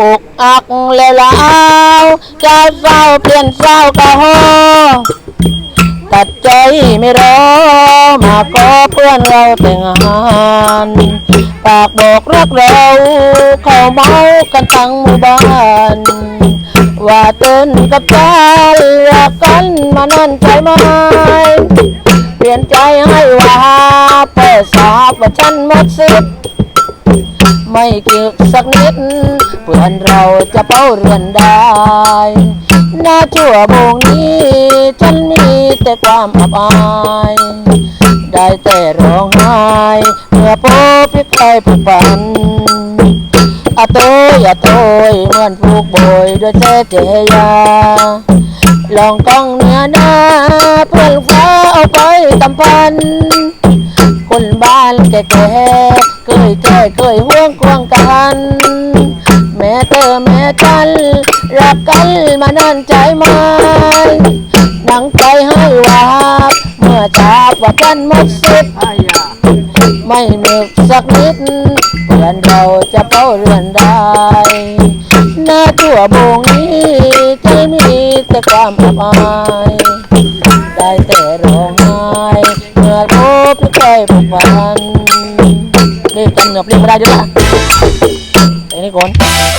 อกอักแล้วลาวจ้าเศร้าเปลี่ยนเศร้ากะโฮตัดใจไม่รอมาขอเพื่อนเราแต่งงานปากบอกรักเราเขาเมากันทั้งหมู่บ้านว่าเต้นกับใจรักกันมานานใจไหมเปลี่ยนใจให้ว่าเปิดสาบว่าฉันหมดสิทธิ์ ไม่เกี่ยวสักนิดเพื่อนเราจะเป้าเรือนได้หน้าชั่วโมงนี้ฉันมีแต่ความอับอายได้แต่ร้องไห้เมื่อพบพี่ใครผู้ปันอะโตยอะโตยเหมือนผูกโบยด้วยเสเจยา ลองกล้องเนื้อหน้าเพื่อนฟ้าเอาไปตำพัน คนบ้านแก่ๆเคย แก่เคยห่วงควงกัน แม่เธอแม่ฉันรักกันมานานใจไหมหนังใจให้ว่าเมื่อทราบว่ากันหมดสิทธิ์ไม่นึกสักนิดเพื่อนเราจะเป้าเรือนได้หน้าตัวโบงนี้ใจมีแต่ความอับอายได้แต่ร้องไห้เมื่อพบไม่เคยผูกพัน เหนือเพลงไม่ได้ด้วยนะเพลงนี้ก่อน